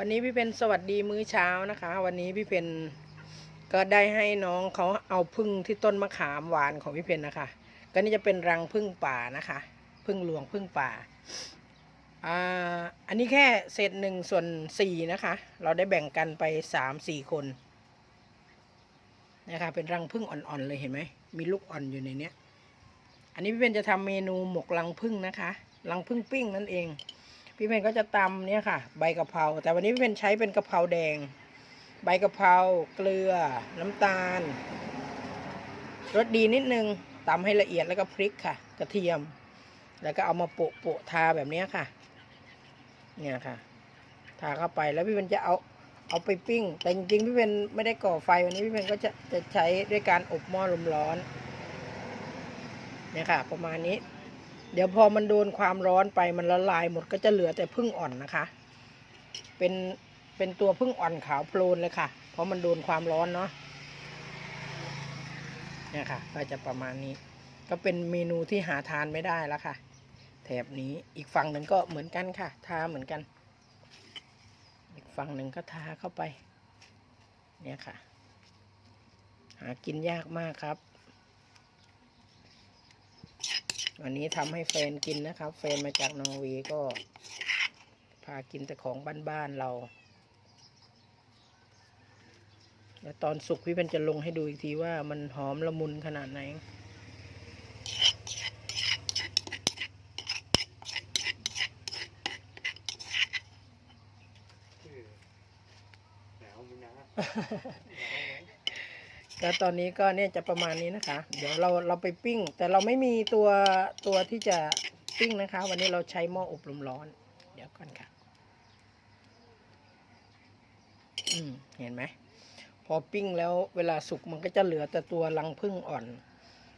วันนี้พี่เพนสวัสดีมื้อเช้านะคะ วันนี้พี่เพนก็ได้ให้น้องเขาเอาพึ่งที่ต้นมะขามหวานของพี่เพนนะคะ ก็นี่จะเป็นรังพึ่งป่านะคะพึ่งหลวงพึ่งป่าอ่าอันนี้แค่เศษหนึ่งส่วนสี่นะคะ เราได้แบ่งกันไปสามสี่คนนะคะเป็นรังพึ่งอ่อนๆเลยเห็นไหมมีลูกอ่อนอยู่ในเนี้ย อันนี้พี่เพนจะทำเมนูหมกรังพึ่งนะคะ รังพึ่งปิ้งนั่นเอง พี่เพนก็จะตำเนี่ยค่ะ ใบกะเพราแต่วันนี้พี่เพนใช้เป็นกะเพราแดง ใบกะเพราเกลือ น้ำตาลรสดีนิดนึงตำให้ละเอียดแล้วก็พริกค่ะ กระเทียม แล้วก็เอามาโปะโปะทาแบบเนี้ยค่ะ เนี่ยค่ะ ทาเข้าไปแล้วพี่เพนจะเอาเอาไปปิ้ง แต่จริงๆพี่เพนไม่ได้ก่อไฟวันนี้พี่เพนก็จะจะใช้ด้วยการอบหม้อลมร้อนเนี่ยค่ะ ประมาณนี้ เดี๋ยวพอมันโดนความร้อนไปมันละลายหมดก็จะเหลือแต่พึ่งอ่อนนะคะ เป็นเป็นตัวพึ่งอ่อนขาวโพลนเลยค่ะ เพราะมันโดนความร้อนเนาะเนี่ยค่ะ ก็จะประมาณนี้ ก็เป็นเมนูที่หาทานไม่ได้แล้วค่ะ แถบนี้อีกฝั่งหนึ่งก็เหมือนกันค่ะ ทาเหมือนกัน อีกฝั่งหนึ่งก็ทาเข้าไป เนี่ยค่ะ หากินยากมากครับ วันนี้ทำให้แฟนกินนะครับ แฟนมาจากนอร์เวย์ก็ พากินแต่ของบ้านๆเราแล้วตอนสุกพี่เป็นจะลงให้ดูอีกทีว่ามันหอมละมุนขนาดไหน หนาวมึงนะ แล้วตอนนี้ก็เนี่ยจะประมาณนี้นะคะ เดี๋ยวเราเราไปปิ้ง แต่เราไม่มีตัวตัวที่จะปิ้งนะคะ วันนี้เราใช้หม้ออบลมร้อน เดี๋ยวก่อนค่ะ อืมเห็นไหมพอปิ้งแล้วเวลาสุกมันก็จะเหลือแต่ตัวรังผึ้งอ่อน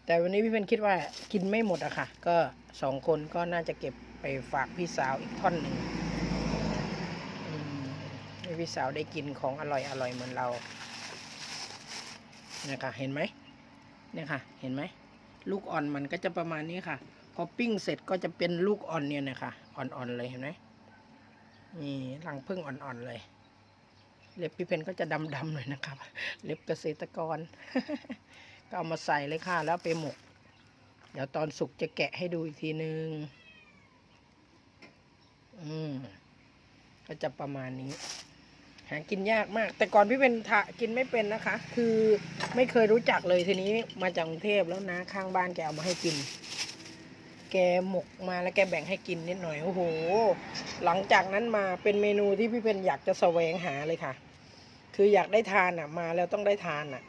แต่วันนี้พี่เป็นคิดว่ากินไม่หมดอะค่ะ ก็สองคนก็น่าจะเก็บไปฝากพี่สาวอีกท่อนหนึ่งให้พี่สาวได้กินของอร่อยอร่อยเหมือนเรา เนี่ยค่ะเห็นไหมเนี่ยค่ะเห็นไหมลูกอ่อนมันก็จะประมาณนี้ค่ะ พอปิ้งเสร็จก็จะเป็นลูกอ่อนเนี่ยนะคะอ่อนๆเลยเห็นไหมนี่รังพึ่งอ่อนๆเลย เล็บพี่เพนก็จะดำๆหน่อยนะครับ เล็บเกษตรกร ก็เอามาใส่เลยค่ะ แล้วไปหมก เดี๋ยวตอนสุกจะแกะให้ดูอีกทีนึง อืมก็จะประมาณนี้ หากินยากมาก แต่ก่อนพี่เป็นทะกินไม่เป็นนะคะ คือไม่เคยรู้จักเลยทีนี้มาจากกรุงเทพแล้วนะ ข้างบ้านแกเอามาให้กิน แกหมกมาแล้วแกแบ่งให้กินนิดหน่อยโอ้โห หลังจากนั้นมาเป็นเมนูที่พี่เพนอยากจะแสวงหาเลยค่ะ คืออยากได้ทานอะ มาแล้วต้องได้ทานอะ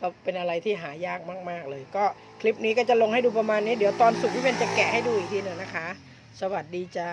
ก็เป็นอะไรที่หายากมาก ๆ เลย ก็คลิปนี้ก็จะลงให้ดูประมาณนี้ เดี๋ยวตอนสุกพี่เพนจะแกะให้ดูอีกทีหนึ่งนะคะ สวัสดีจ้า